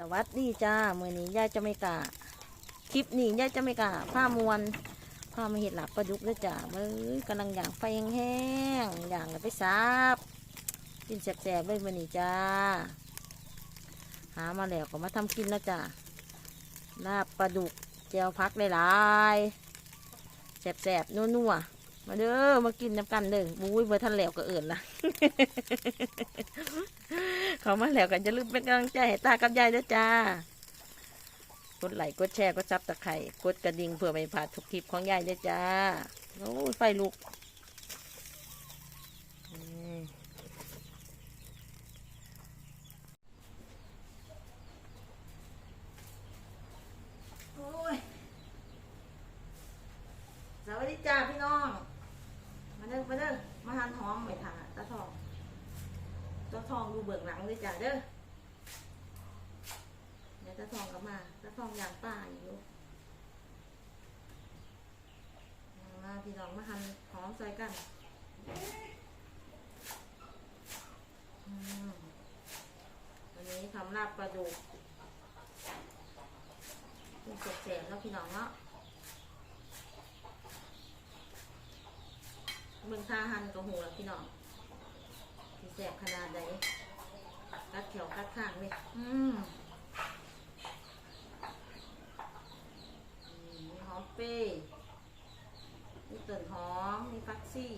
สวัสดีจ้ามือนี้ยายจะไม่กล้าคลิปนี้ยายจะไม่กล้าผ้ามวนผ้ามาเห็ดหลับปลาดุกแล้วจ้าเบ้ยกำลังอย่างไฟแห้งอย่างไปซับกินแสบๆเลยมือนี้จ้า หามาแล้วก็มาทำกินแล้วจ้าลาบปลาดุกแจวพักหลายๆแสบๆนัวๆ มาเด้อมากินน้ำกันเด้อบุ้ยเบอร์ทันแล้วก็เอิ่นละเขามาแล้วกันจะลืมเป็นกำลังใจให้ตากับยายด้วยจ้ากดไลค์กดแชร์กดซับตะไคร่กดกระดิ่งเพื่อไม่พลาดทุกคลิปของยายด้วยจ้าโอ้ยไฟลุกสวัสดีจ้าพี่น้อง ด้อมาเด้อมาทานหอมไหมค่ะตาทองตาทองดูเบิกหลังเลยจ้ะเด้อเดี๋ยวตาทองกลับมาตาทองอย่างป้าอยู่มาพี่น้องมาหั่นหอมใส่กันอันนี้ทำลาบปลาดุกเป็นแสบๆแล้วพี่น้องเนาะ เบิ่งท่าหันกับหูแล้วพี่น้องสิแสบขนาดใดกัดแถวกัดข้างเลยอืมอืมมีหอมเป้ย์มีต้นหอม มีฟักซี่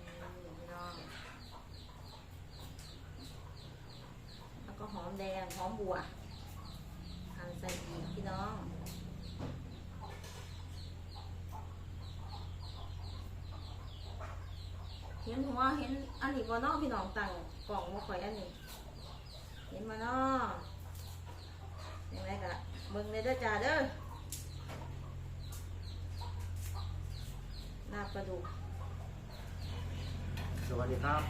นี่ร้องแล้วก็หอมแดง หอมบัวหั่นใส่อีกพี่น้อง เห็นหัวเห็น อันนี้บ่เนอพี่น้องตั้งกล่องบ่ค่อยอันนี้ เห็นมาเนาะยังไงกะเบิ่งเลยเด้อจ้าเด้อลาบปลาดุกสวัสดีครับ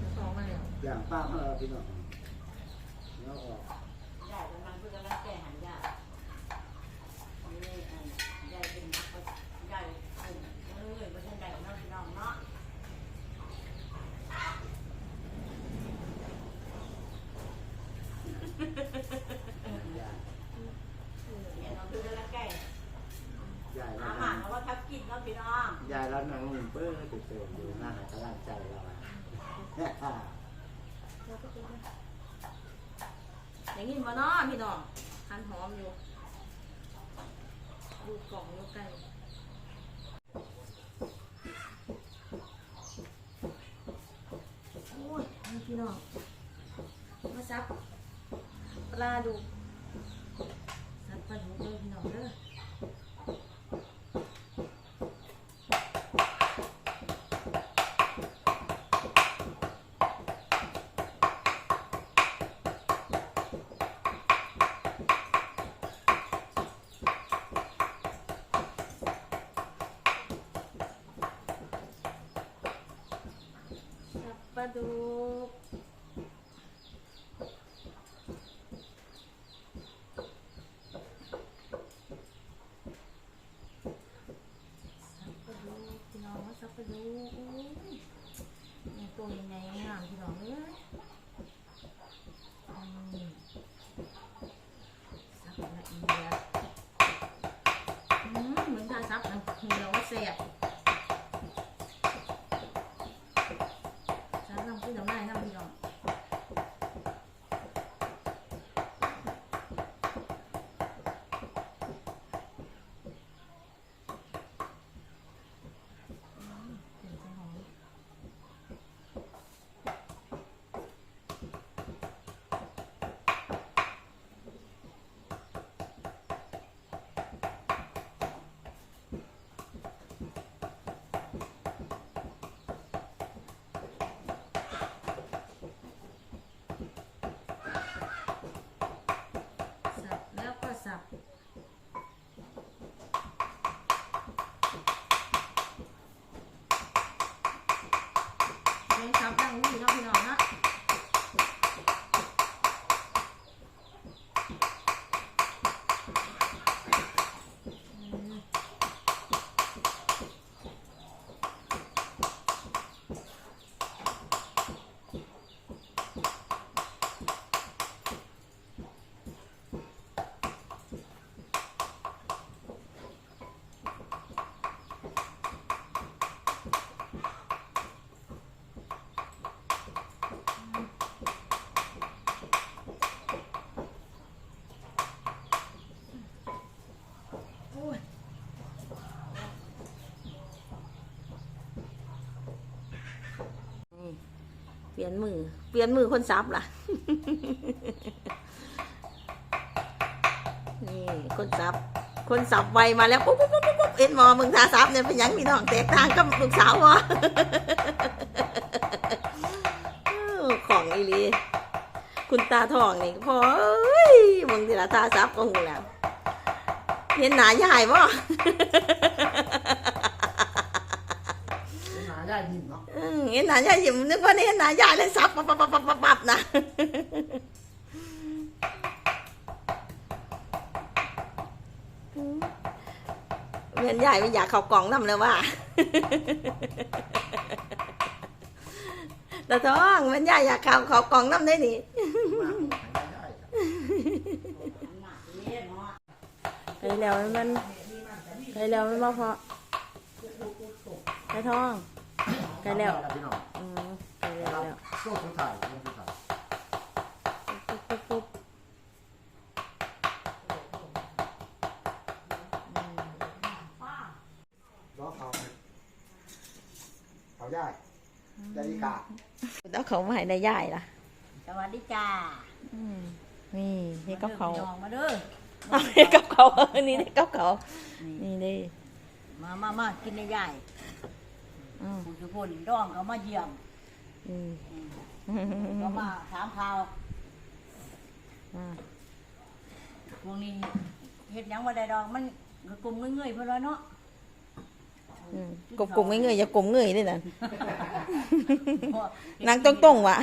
อ่าสองมาแล้ว อย่างป้าเมื่อพี่น้องเนื้อออก ยายกำลังเพื่อกำลังแก้หันยานี่อันยายเป็นนักก็ยายอุ่นเอ้ยบ่ทันได้เนาะพี่น้องเนาะ ยาย เนี่ยเราเพื่อกำลังแก้ ยายแล้ อาว หารเราก็ทับกินเนาะพี่น้อง ยายแล้วนั่งนิ่งเปื้อติดเติมอยู่หน้าไหนกำลังใจเราอะ แล้วก็เป็นไงอย่างนี้ บ่เนาะพี่น้องหันหอมอยู่ดูกล่องดูใกล้โอ้ยนี่พี่น้องมาซับปลาดูซับปลาดูเลยพี่น้องเด้อ ซั ปลี่ยนมือ เปลี่ยนมือคนซับล่ะ นี่คนซับ คนสับไวมาแล้วปุ๊บปุ๊บปุ๊บปุ๊บเอ็นมอมึงทาซับเนี่ยเป็นยังพี่น้องแตกต่างกับลูกสาววะของอีลีคุณตาทองนี่พอเอ้ยมึงทีละทาซับก็หูแล้วเห็นหนาใหญ่บ่ หาได้ยินเนาะ อืมเห็ นหนาใหญ่ยิมนึกว่าเห็นหนาใหญ่เลยซับปับปับปับปับปับนะเมียนใหญ่ไม่อยากเข้ากล่องน้ำเลยว่าตาท้องเมียนใหญ่อยากเข้าเข้ากล่องน้ำได้นี่มาได้หนักเคยแล้วมันเคยแล้วมันบ่พอตาท้อง เคยแล้วพี่น้องอืมเคยแล้วแล้วโซ่สุดท้ายโซ่สุดท้ายปุ๊บปุ๊บปุ๊บล้อเขาเขาได้ได้ดีกาแล้วเขามาให้ได้ย่ายล่ะ สวัสดีจ้าอืมนี่นี่กับเขาพี่น้องมาเด้อเอานี่กับเขานี่นี่กับเขานี่เลยมามามากินในใหญ่อืม ผู้ชุพลดองเขามาเยี่ยมอืมก็มาถามข่าวอ่าพวกนี้เฮ็ดหยังว่าได้ดอกมันก็กลุ่มเงยๆเพิ่นว่าเนาะอืมกบกลุ่มเงยๆอย่ากลมเงยด้วยนะนางตรงตรงๆวะ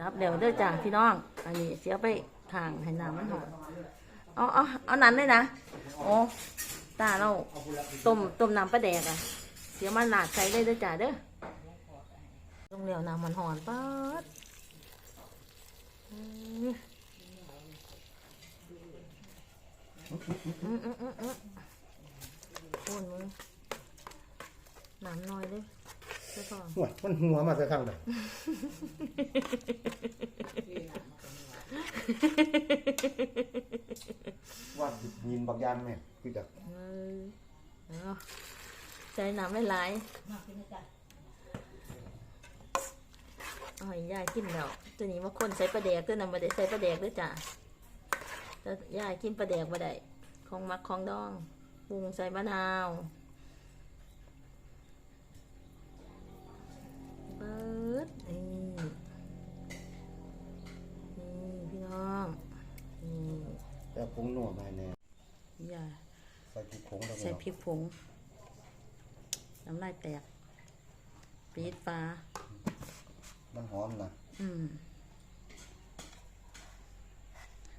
ครับเดี๋ยวเด้อจ้าพี่น้อง อันนี้เสียไปทางให้น้ำมันหอมเอาเอาเอานั้นเลยนะโอ้ ตาเราต้มต้มน้ำปลาแดกอะเสียมันหลาดใส่เลยเด้อจ้าเด้อลงเหลวน้ำมันหอนป๊าดอืมอืมอืมอืมอืมโอนมึงน้ำน้อยเลยเจ้าทองหัวมันหัวมาแต่ข้างไหนว่า ยินบักยานแม่คือจะเออเอาใจน้ำไม่ไหลายมากินนะจ้ะๆเอาให้ยายกินแล้วตัวนี้มาคนใส่ปลาแดกตัวนั้นมาได้ใส่ปลาแดกด้วยจ้ะแต่ยายกินปลาแดกมาได้ของมักของดองปรุงใส่มะนาวเบิดนี่นี่พี่น้องนี่แต่ผงหนัวมาแน่ยายใส่พริกผงแล้วใส่พริกผงน้ำลายแตกปีดฟ้า มันหอมนะอืม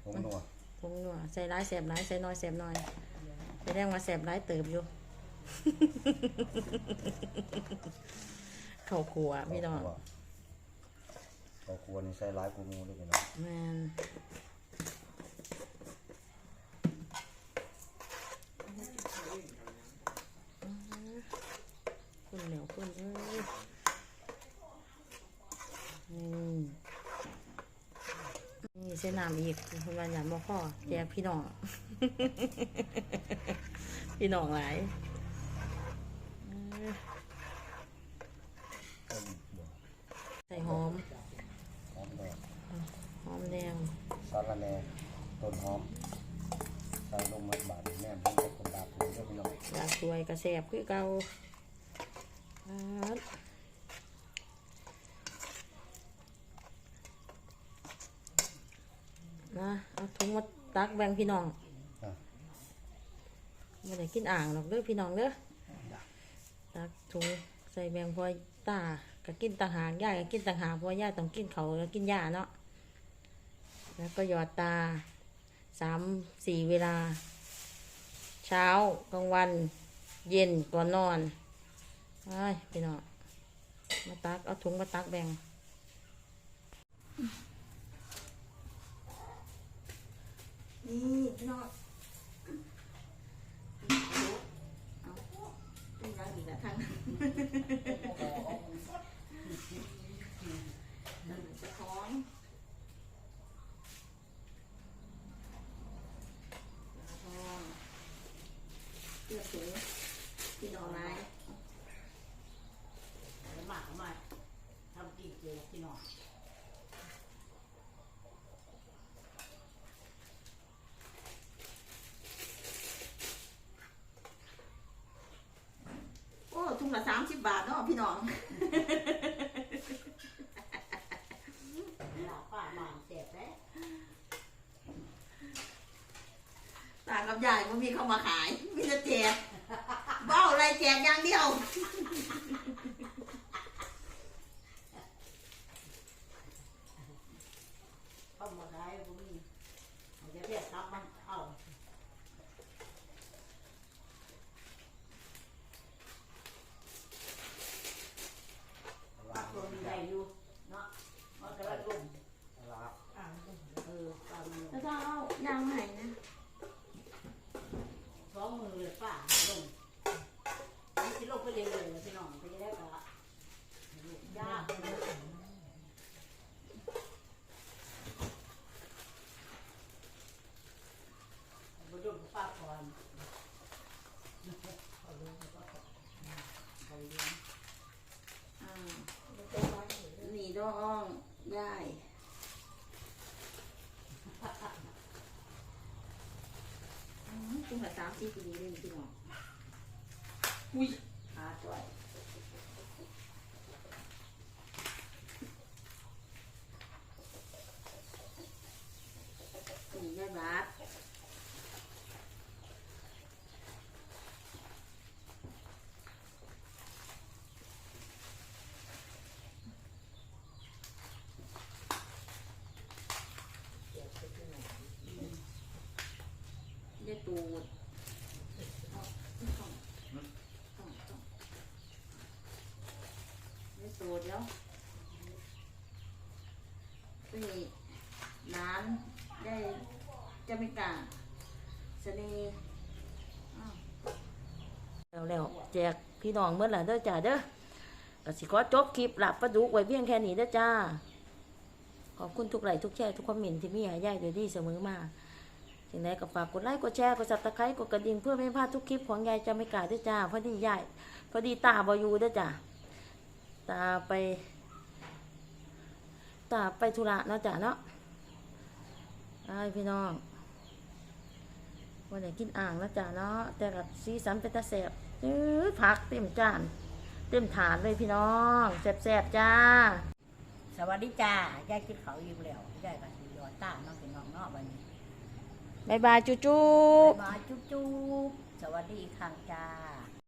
ผงหนัวผงนัวใส่ร้ายแสบร้ายใส่น้อยแสบน้อยไปแรงมาแสบร้ายเติบอยู่เข้าครัวพี่น้องเขาครัวนี่ใส่ร้ายกูงูด้วยพี่น้องแมนคุณเหนียวคุณเอ้ยนี่นี่ เส้นน้ำอีกคุณวันหยันบ่พ่อแจกพี่น้อง พี่น้องหลายเอ้ยใส่หอม หอมแดงหอมแดงสาระแหน่ต้นหอมใส่ลงมาบาดแม่มันจะกดดาบเลยด้วยพี่น้องอยากสวยกระแสบคือเก่าครับนะเอาถุงมา ตักแบ่งพี่น้องอะไม่ได้กินอ่างหรอกเด้อพี่น้องเด้อตักถุงใส่แบ่งพอตาก็กินต่างหากย่าก็กินต่างหากเพราะว่าย่าต้องกินเขาวแล้วกินยาเนาะแล้วก็หยอดตาสามสี่เวลา เช้ากลางวัน เย็นก่อนนอนไปพี่น้องมาตักเอาถุงมาตักแบ่ง นี่พี่น้องเอาเป็นยังอีกละทั้งจะของของเลือกถุงพี่น้องนาย หลาป้าบางเสียบแล้ว ตากับยายมันมีเข้ามาขาย มีแต่แจกเบ้าอะไรแจกอย่างเดียว เข้ามาได้บุ้มีมันจะเรียกครับมันเอาปักลงใหญ่อยู่เนาะมันก็ระลุ่ม ลาบ เออปลามือ แล้วก็เอายางใหม่นะสองมือเลยป้าลงนี่สิลงไปเรื่อยๆพี่น้องไปได้กะยากเลยบุญป้าก่อนเขาเลี้ยงเขาเขาเลี้ยงอ่านีดองยา ยอืมจุ่มละสามสี่ปีเลยพี่น้องอุ้ยขาจ่อยนี่ยายบาท ได้ตูดได้ตูดแล้วนี่ร้านได้จะไม่กล้าเสน่ห์แล้วแล้วแจกพี่น้องเมื่อไหร่เด้อจ้าเด้อก็สิขอจบคลิปหลับประดุกไว้เพียงแค่นี้เด้อจ้า ขอบคุณทุกไลค์ทุกแชร์ทุกคอมเมนต์ที่มีห้ย่ายดยดีเสมอมาสิ่งใดก็ฝากกดไลค์กดแชร์กดซับสไครต์กดกระดิ่งเพื่อไม่พลาดทุกคลิปของยายจะไม่กล้าด้วยจ้าพอดียายพอดีตาบอยู่ด้วยจ้า ตาไป ตาไปธุระเนาะจ้าเนาะไอ้พี่น้องวันไหนกินอ่างนะจ้าเนาะแต่กับสีสันเป็นตาแสบเอ้ยผักเต็มจานเต็มถาดเลยพี่น้องแสบๆจ้า สวัสดีจ้ายายกินเขาวอิ่มแล้วยายก็สิยอดตาน้องเป็นน้องเนาะบัดนี้บายบายจุ๊จุ๊บ๊ายบายจุ๊บๆสวัสดีอีกครั้งจ้า